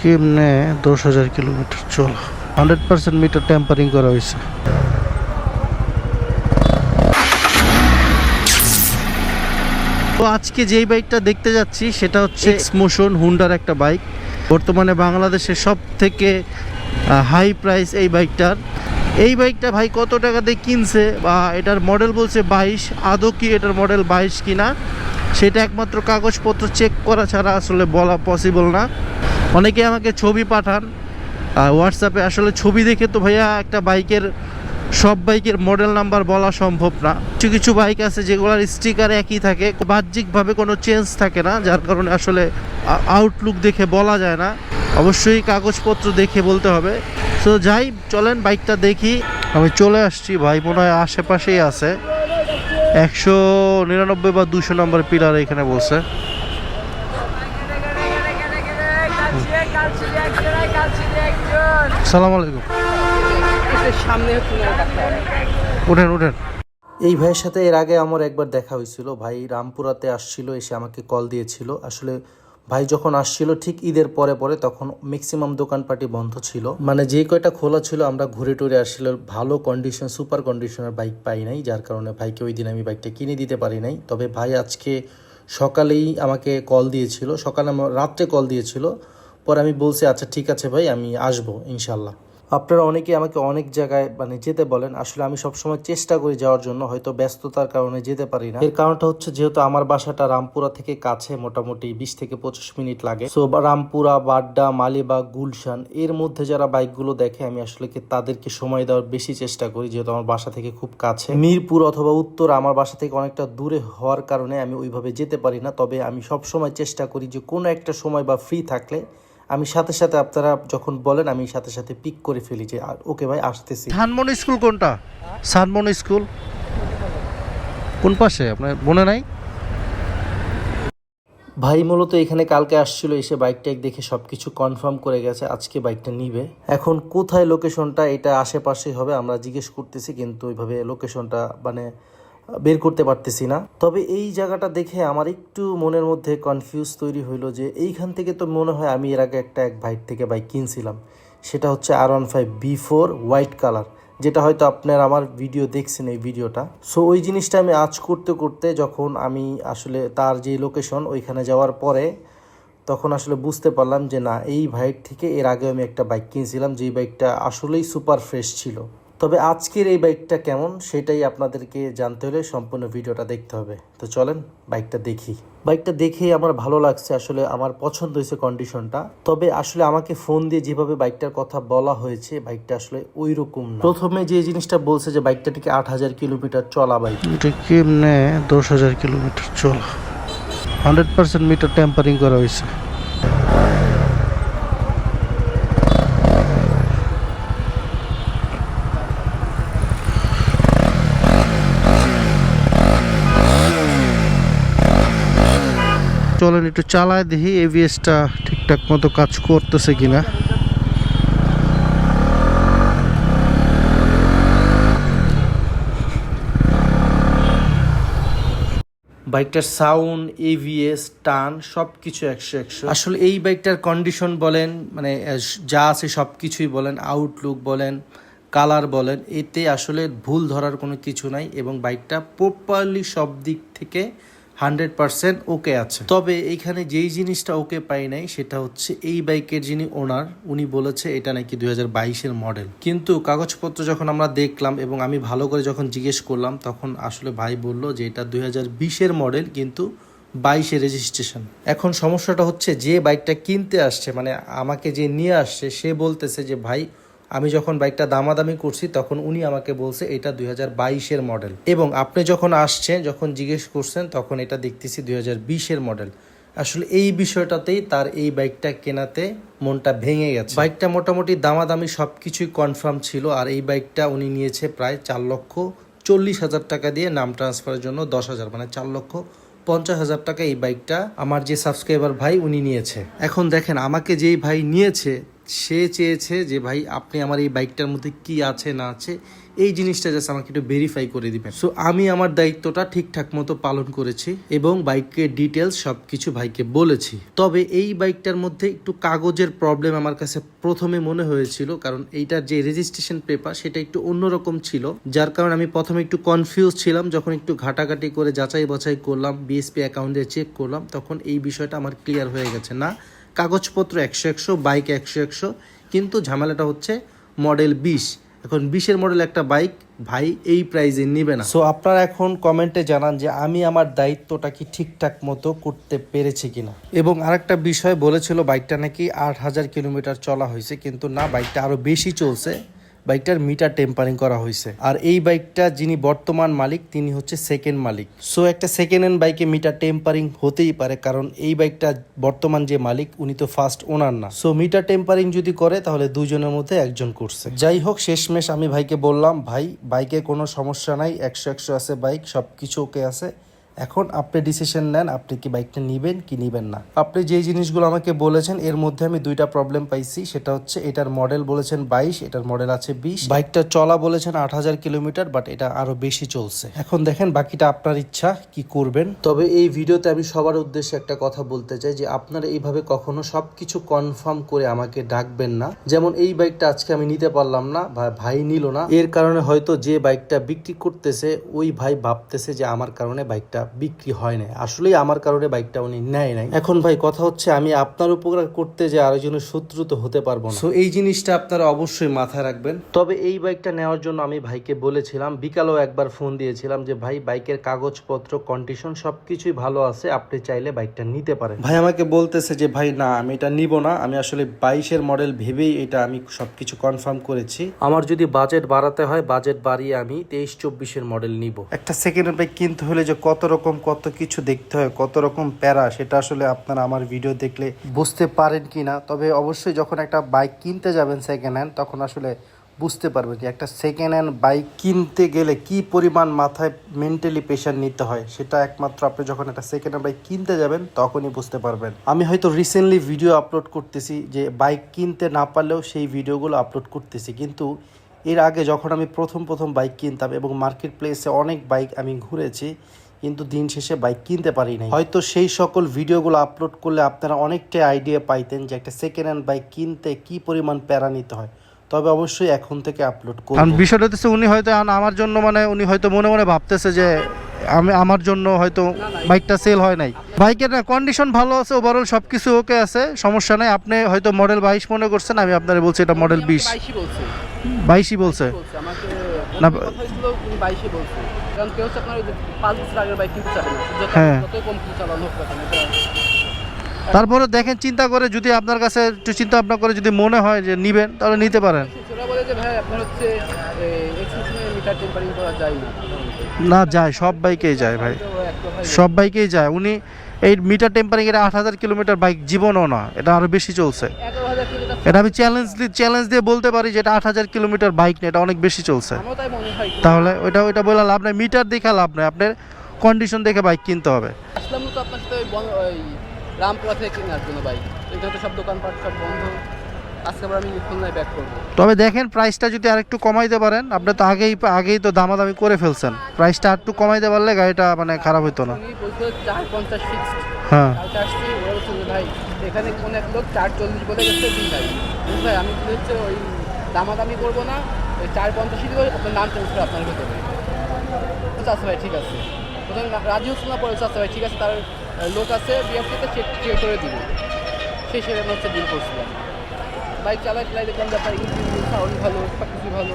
কেমনে দশ হাজার কিলোমিটার চল? হান্ড্রেড পার্সেন্ট মিটার টেম্পারিং করা হয়েছে। তো আজকে যেই বাইকটা দেখতে যাচ্ছি, সেটা হচ্ছে এক্সমোশন হুন্ডার একটা বাইক বর্তমানে বাংলাদেশের সব থেকে হাই প্রাইস এই বাইকটার এই বাইকটা ভাই কত টাকা দিয়ে কিনছে বা এটার মডেল বলছে বাইশ, আদৌ কি এটার মডেল বাইশ কিনা? সেটা একমাত্র কাগজপত্র চেক করা ছাড়া আসলে বলা পসিবল না। অনেকে আমাকে ছবি পাঠান হোয়াটসঅ্যাপে আসলে ছবি দেখে তো ভাইয়া একটা বাইকের, সব বাইকের মডেল নাম্বার বলা সম্ভব না। কিছু কিছু বাইক আছে যেগুলোর স্টিকার একই থাকে, বাহ্যিকভাবে কোনো চেঞ্জ থাকে না, যার কারণে আসলে আউটলুক দেখে বলা যায় না। অবশ্যই কাগজপত্র দেখে বলতে হবে। তো যাই, চলেন বাইকটা দেখি। আমি চলে আসছি, ভাই মনে হয় আশেপাশেই আছে। একশো নিরানব্বই বা দুশো নম্বর পিলার এখানে বলছে। উঠেন উঠেন। এই ভাইয়ের সাথে এর আগে আমার একবার দেখা হয়েছিল। ভাই রামপুরাতে আসছিল, এসে আমাকে কল দিয়েছিল। আসলে ভাই যখন আসছিল, ঠিক ঈদের পরে পরে তখন ম্যাক্সিমাম দোকানপাটি বন্ধ ছিল। মানে যে কয়টা খোলা ছিল, আমরা ঘুরে টুরে আসলে ভালো কন্ডিশন সুপার কন্ডিশনের বাইক পাই নাই, যার কারণে ভাইকে ওই দিন আমি বাইকটা কিনে দিতে পারি নাই। তবে ভাই আজকে সকালেই আমাকে কল দিয়েছিল। সকালে রাত্রে কল দিয়েছিল। পরে আমি বলছি আচ্ছা ঠিক আছে ভাই, আমি আসব ইনশাল্লাহ আপনারা অনেকে আমাকে অনেক জায়গায় মানে যেতে বলেন, আসলে আমি সবসময় চেষ্টা করি যাওয়ার জন্য, হয়তো ব্যস্ততার কারণে যেতে পারি না। এর কারণটা হচ্ছে, যেহেতু আমার বাসাটা রামপুরা থেকে কাছে, মোটামুটি বিশ থেকে পঁচিশ মিনিট লাগে। সো রামপুরা, বাড্ডা মালিবাগ গুলশান, এর মধ্যে যারা বাইকগুলো দেখে, আমি আসলে কি তাদেরকে সময় দেওয়ার বেশি চেষ্টা করি, যেহেতু আমার বাসা থেকে খুব কাছে। মিরপুর অথবা উত্তর আমার বাসা থেকে অনেকটা দূরে হওয়ার কারণে আমি ওইভাবে যেতে পারি না। তবে আমি সব সময় চেষ্টা করি যে কোনো একটা সময় বা ফ্রি থাকলে আমি সাথে সাথে আপনারা যখন বলেন আমি সাথে সাথে পিক করে ফেলি যে ওকে ভাই আসতেছি। সানমন স্কুল কোনটা? Sunmoon school? কোন পাশে? আপনার মনে নাই? ভাই মূলত এখানে কালকে আসছিল এসে বাইকটা দেখে সবকিছু কনফার্ম করে গেছে আজকে বাইকটা নিবে। এখন কোথায় লোকেশনটা এটা আশেপাশে হবে আমরা জিজ্ঞেস করতেছি কিন্তু ওইভাবে লোকেশনটা মানে বের করতে পারতেছি না। তবে এই জায়গাটা দেখে আমার একটু মনের মধ্যে কনফিউজ তৈরি হইল যে এইখান থেকে তো মনে হয় আমি এর আগে একটা এক ভাইট থেকে বাইক কিনছিলাম। সেটা হচ্ছে R one five B four white colour যেটা হয়তো আপনার আমার ভিডিও দেখছেন এই ভিডিওটা সো ওই জিনিসটা আমি আজ করতে করতে যখন আমি আসলে তার যে লোকেশন ওইখানে যাওয়ার পরে তখন আসলে বুঝতে পারলাম যে না, এই বাইক থেকে এর আগে আমি একটা বাইক কিনছিলাম, যেই বাইকটা আসলেই সুপার ফ্রেশ ছিল। তবে আজকের এই বাইকটা কেমন সেটাই আপনাদেরকে জানতে হলে সম্পূর্ণ ভিডিওটা দেখতে হবে। তো চলেন বাইকটা দেখি। বাইকটা দেখেই আমার ভালো লাগছে, আসলে আমার পছন্দ হয়েছে কন্ডিশনটা তবে আসলে আমাকে ফোন দিয়ে যেভাবে বাইকটার কথা বলা হয়েছে, বাইকটা আসলে ওই রকম প্রথমে যে জিনিসটা বলছে যে বাইকটা থেকে আট হাজার কিলোমিটার চলা বাইক। কেমনে দশ হাজার কিলোমিটার চলা? হান্ড্রেড পার্সেন্ট মিটার টেম্পারিং করা হয়েছে। চলেন, একটু চালায় দেখি এভিএসটা ঠিকঠাক মতো কাজ করতেছে কিনা। বাইকটার সাউন্ড এভিএস টান সব কিছু একশো একশো। আসলে এই বাইকটার কন্ডিশন বলেন মানে যা আছে সব কিছুই বলেন আউটলুক বলেন কালার বলেন, এতে আসলে ভুল ধরার কোনো কিছু নাই এবং বাইকটা প্রপারলি সব দিক থেকে হান্ড্রেড পার্সেন্ট ওকে আছে। তবে এইখানে যেই জিনিসটা ওকে পাই নাই, সেটা হচ্ছে এই বাইকের যিনি ওনার, উনি বলেছে এটা নাকি দুই হাজার বাইশের মডেল। কিন্তু কাগজপত্র যখন আমরা দেখলাম এবং আমি ভালো করে যখন জিজ্ঞেস করলাম, তখন আসলে ভাই বলল যে এটা দুই হাজার বিশের মডেল, কিন্তু বাইশে রেজিস্ট্রেশন। এখন সমস্যাটা হচ্ছে যে বাইকটা কিনতে আসছে মানে আমাকে যে নিয়ে আসছে, সে বলতেছে যে ভাই আমি যখন বাইকটা দামাদামি করছি, তখন উনি আমাকে বলছে, এটা দুই হাজার বাইশের মডেল। এবং আপনি যখন আসছেন, যখন জিজ্ঞেস করছেন, তখন এটা দেখতেছি দুই হাজার বিশের মডেল। আসলে এই বিষয়টাতেই তার এই বাইকটা কেনাতে মনটা ভেঙে গেছে। বাইকটা মোটামুটি দামাদামি সব কিছুই কনফার্ম ছিল, আর এই বাইকটা উনি নিয়েছে প্রায় চার লক্ষ চল্লিশ হাজার টাকা দিয়ে নাম ট্রান্সফারের জন্য দশ হাজার মানে চার লক্ষ পঞ্চাশ হাজার টাকা এই বাইকটা আমার যে সাবস্ক্রাইবার ভাই উনি নিয়েছে। এখন দেখেন, আমাকে যেই ভাই নিয়েছে সে চেয়েছে যে, ভাই, আপনি আমার এই বাইকটার মধ্যে কি আছে, না আছে, এই জিনিসটা জাস্ট আমাকে একটু ভেরিফাই করে দিবেন। সো আমি আমার দায়িত্বটা ঠিকঠাক মতো পালন করেছি এবং বাইকের ডিটেলস সব কিছু ভাইকে বলেছি। তবে এই বাইকটার মধ্যে একটু কাগজের প্রবলেম আমার কাছে প্রথমে মনে হয়েছিল, কারণ এইটার যে রেজিস্ট্রেশন পেপার সেটা একটু অন্যরকম ছিল, যার কারণে আমি প্রথমে একটু কনফিউজ ছিলাম। যখন একটু ঘাটাঘাটি করে যাচাই বাছাই করলাম বিএসপি অ্যাকাউন্টে চেক করলাম, তখন এই বিষয়টা আমার ক্লিয়ার হয়ে গেছে। না কাগজপত্র একশো একশো বাইক একশো একশো কিন্তু ঝামেলাটা হচ্ছে মডেল বিশ। এখন বিশের মডেল একটা বাইক ভাই এই প্রাইজে নিবে না। সো আপনারা এখন কমেন্টে জানান যে আমি আমার দায়িত্বটা কি ঠিকঠাক মতো করতে পেরেছি কিনা। এবং আরেকটা বিষয় বলেছিল বাইকটা নাকি আট হাজার কিলোমিটার চলা হয়েছে কিন্তু না বাইকটা আরও বেশি চলছে। বাইকটার মিটার টেম্পারিং করা হয়েছে। আর এই বাইকটা যিনি বর্তমান মালিক, তিনি হচ্ছে সেকেন্ড মালিক। সো একটা সেকেন্ড হ্যান্ড বাইকে মিটার টেম্পারিং হতেই পারে, কারণ এই বাইকটা বর্তমান যে মালিক, উনি তো ফার্স্ট ওনার না। সো মিটার টেম্পারিং যদি করে, তাহলে দুজনের মধ্যে একজন করছে। যাই হোক, শেষমেশ আমি ভাইকে বললাম, ভাই, বাইকে কোনো সমস্যা নাই, একশো একশো আছে বাইক সব কিছু ওকে আছে। এখন আপনি ডিসিশন নেন, আপনি কি বাইকটা নিবেন, কি নিবেন না। আপনি যে জিনিসগুলো আমাকে বলেছেন, এর মধ্যে আমি দুইটা প্রবলেম পাইছি। সেটা হচ্ছে, এটার মডেল বলেছেন বাইশ, এটার মডেল আছে বিশ। বাইকটা চলা বলেছেন আট হাজার কিলোমিটার বাট এটা আরও বেশি চলছে। এখন দেখেন, বাকিটা আপনার ইচ্ছা, কি করবেন। তবে এই ভিডিওতে আমি সবার উদ্দেশ্যে একটা কথা বলতে চাই, যে আপনারা এইভাবে কখনো সবকিছু কনফার্ম করে আমাকে ডাকবেন না। যেমন এই বাইকটা আজকে আমি নিতে পারলাম না, বা ভাই নিল না। এর কারণে হয়তো যে বাইকটা বিক্রি করতেছে, ওই ভাই ভাবতেছে যে আমার কারণে বাইকটা বিক্রি হয় না আসলেই আমার কারণে বাইকটা উনি নেয় নাই। এখন ভাই কথা হচ্ছে আমি আপনার উপকার করতে যে আরেকজনের শত্রু তো হতে পারব না। তো এই জিনিসটা আপনারা অবশ্যই মাথায় রাখবেন। তবে এই বাইকটা নেওয়ার জন্য আমি ভাইকে বলেছিলাম বিকালেও একবার ফোন দিয়েছিলাম যে ভাই বাইকের কাগজপত্র কন্ডিশন সবকিছুই ভালো আছে আপনি চাইলে বাইকটা নিতে পারেন। ভাই আমাকে বলতেছে যে ভাই না আমি এটা নিব না। আমি আসলে বাইশের মডেল ভেবেই এটা আমি সবকিছু কনফার্ম করেছি। আমার যদি বাজেট বাড়াতে হয় বাজেট বাড়িয়ে আমি তেইশ চব্বিশের মডেল নিব। একটা সেকেন্ড বাইক কিনতে হলে যে কত রকম কত কিছু দেখতে হয়, কত রকম প্যারা, সেটা আসলে আপনারা আমার ভিডিও দেখলে বুঝতে পারেন কি না তবে অবশ্যই যখন একটা বাইক কিনতে যাবেন সেকেন্ড হ্যান্ড তখন আসলে বুঝতে পারবেন যে একটা সেকেন্ড হ্যান্ড বাইক কিনতে গেলে কি পরিমাণ মাথায় মেন্টালি প্রেশার নিতে হয়, সেটা একমাত্র আপনি যখন একটা সেকেন্ড হ্যান্ড বাইক কিনতে যাবেন, তখনই বুঝতে পারবেন। আমি হয়তো রিসেন্টলি ভিডিও আপলোড করতেছি যে বাইক কিনতে না পারলেও সেই ভিডিওগুলো আপলোড করতেছি, কিন্তু এর আগে যখন আমি প্রথম প্রথম বাইক কিনতাম এবং মার্কেট প্লেসে অনেক বাইক আমি ঘুরেছি কিন্তু দিন শেষে বাইক কিনতে পারি নাই। হয়তো সেই সকল ভিডিওগুলো আপলোড করলে আপনারা অনেকটাই আইডিয়া পাইতেন যে একটা সেকেন্ড হ্যান্ড বাইক কিনতে কি পরিমাণ প্যারা নিতে হয়। তবে অবশ্যই এখন থেকে আপলোড কারণ করব বিষয়টা হচ্ছে উনি হয়তো আমার জন্য মানে উনি হয়তো মনে মনে ভাবতেছে যে আমি আমার জন্য হয়তো বাইকটা সেল হয় নাই। বাইকের না কন্ডিশন ভালো আছে ওভারঅল সব কিছু ওকে আছে সমস্যা নাই। আপনি হয়তো মডেল বাইশ মনে করছেন আমি আপনার বলছি এটা মডেল বিশ। বাইশই বলছে। না, অন্য কথা ছিল উনি বাইশই বলছে। কারণ কেউ হচ্ছে আপনার পাঁচ বছর আগের বাইক কিনতে চাবে না। হ্যাঁ। যতই কম কিছু চালানো হোক না কেন, এটা তারপরে দেখেন চিন্তা করে যদি আপনার কাছে একটু চিন্তা ভাবনা করে যদি মনে হয় যে নিবেন তাহলে নিতে পারেন। না। যায় সব বাইকেই যায় ভাই। সব বাইকেই যায়। উনি এই মিটার টেম্পারিং এর আট হাজার কিলোমিটার বাইক জীবনও না এটা আরও বেশি চলছে। এটা আমি চ্যালেঞ্জ চ্যালেঞ্জ দিয়ে বলতে পারি যে এটা আট হাজার কিলোমিটার বাইক না এটা অনেক বেশি চলছে। তাহলে ওইটা ওইটা বলে লাভ নেই মিটার দেখে লাভ নেই আপনার কন্ডিশন দেখে বাইক কিনতে হবে। আসলাম তো আপনার সাথে ওই রামপুরা থেকে কেনার জন্য বাইক এখানে তো সব দোকানপাট সব বন্ধ। আজকে আবার আমি খুলনায় ব্যাক করব। তবে দেখেন প্রাইসটা যদি আরেকটু কমাইতে পারেন আপনি তো আগেই আগেই তো দামাদামি করে ফেলছেন। প্রাইসটা আর একটু কমাইতে পারলে গাড়িটা মানে খারাপ হতো না। হ্যাঁ। কালকে আসছি ওরা বলছে যে ভাই এখানে কোন এক লোক চার চল্লিশ বলে গেছে দিন ভাই। ভাই আমি বলি হচ্ছে ওই দামাদামি করব না ওই চার পঞ্চাশই দিব আপনার নাম চেঞ্জ করে আপনার ভেতরে। আচ্ছা ভাই ঠিক আছে। প্রথমে রাজি হচ্ছে না পরে আচ্ছা ভাই ঠিক আছে তার লোক আছে বিএফসিতে চেক চেক করে দিব। সেই আমি হচ্ছে ডিল করছিলাম। বাইক চালাই চালাই দেখলাম ইঞ্জিন সাউন্ড ভালো সব কিছু ভালো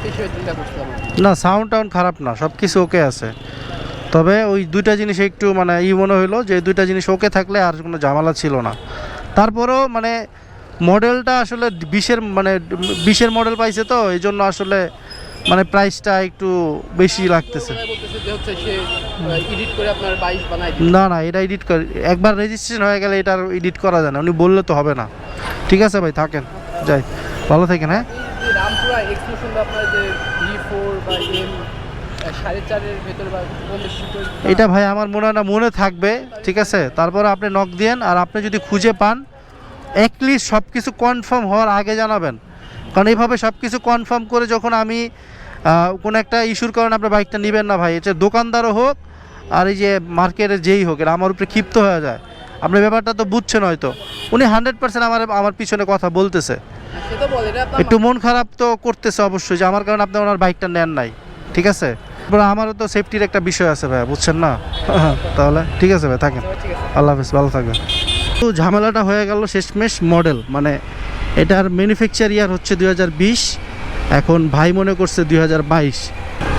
সেই হিসেবে ডিলটা করছিলাম। না সাউন্ড টাউন্ড খারাপ না সব কিছু ওকে আছে। তবে ওই দুইটা জিনিস একটু মানে ই মনে হইল যে দুইটা জিনিস ওকে থাকলে আর কোনো ঝামেলা ছিল না। তারপরেও মানে মডেলটা আসলে বিশের মানে বিশের মডেল পাইছে তো এই জন্য আসলে মানে প্রাইসটা একটু বেশি লাগতেছে। না না এটা এডিট করে একবার রেজিস্ট্রেশন হয়ে গেলে এটা এডিট করা যায় না উনি বললে তো হবে না। ঠিক আছে ভাই থাকেন যাই ভালো থাকেন হ্যাঁ। সাড়ে চারের ভেতরে বা এটা ভাই আমার মনে হয় না মনে থাকবে ঠিক আছে? তারপরে আপনি নক দিয়েন আর আপনি যদি খুঁজে পান অ্যাটলিস্ট সব কিছু কনফার্ম হওয়ার আগে জানাবেন। কারণ এইভাবে সব কিছু কনফার্ম করে যখন আমি কোনো একটা ইস্যুর কারণে আপনার বাইকটা নেবেন না ভাই এটা দোকানদারও হোক আর এই যে মার্কেটে যেই হোক এটা আমার উপরে ক্ষিপ্ত হয়ে যায়। আপনার ব্যাপারটা তো বুঝছেন হয়তো। উনি হান্ড্রেড পার্সেন্ট আমার আমার পিছনে কথা বলতেছে। একটু মন খারাপ তো করতেছে অবশ্যই যে আমার কারণে আপনি ওনার বাইকটা নেন নাই ঠিক আছে? আমারও তো সেফটির একটা বিষয় আছে ভাই বুঝছেন না? তাহলে ঠিক আছে ভাই থাকেন। আল্লাহ হাফিজ ভালো থাকবেন। তো ঝামেলাটা হয়ে গেল শেষমেশ মডেল মানে এটার ম্যানুফ্যাকচার ইয়ার হচ্ছে দু হাজার বিশ এখন ভাই মনে করছে দুই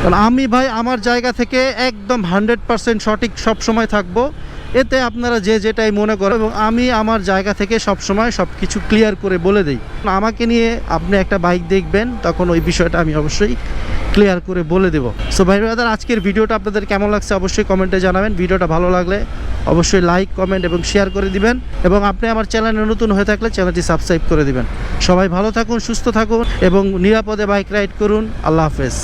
কারণ আমি ভাই আমার জায়গা থেকে একদম হান্ড্রেড পার্সেন্ট সঠিক সব সময় থাকব এতে আপনারা যে যেটাই মনে করেন এবং আমি আমার জায়গা থেকে সব সময় সব কিছু ক্লিয়ার করে বলে দিই। আমাকে নিয়ে আপনি একটা বাইক দেখবেন তখন ওই বিষয়টা আমি অবশ্যই ক্লিয়ার করে বলে দেব। সো ভাই ব্রাদার আজকের ভিডিওটা আপনাদের কেমন লাগছে অবশ্যই কমেন্টে জানাবেন। ভিডিওটা ভালো লাগলে অবশ্যই লাইক কমেন্ট এবং শেয়ার করে দিবেন এবং আপনি আমার চ্যানেলে নতুন হয়ে থাকলে চ্যানেলটি সাবস্ক্রাইব করে দিবেন। সবাই ভালো থাকুন, সুস্থ থাকুন এবং নিরাপদে বাইক রাইড করুন। আল্লাহ হাফেজ।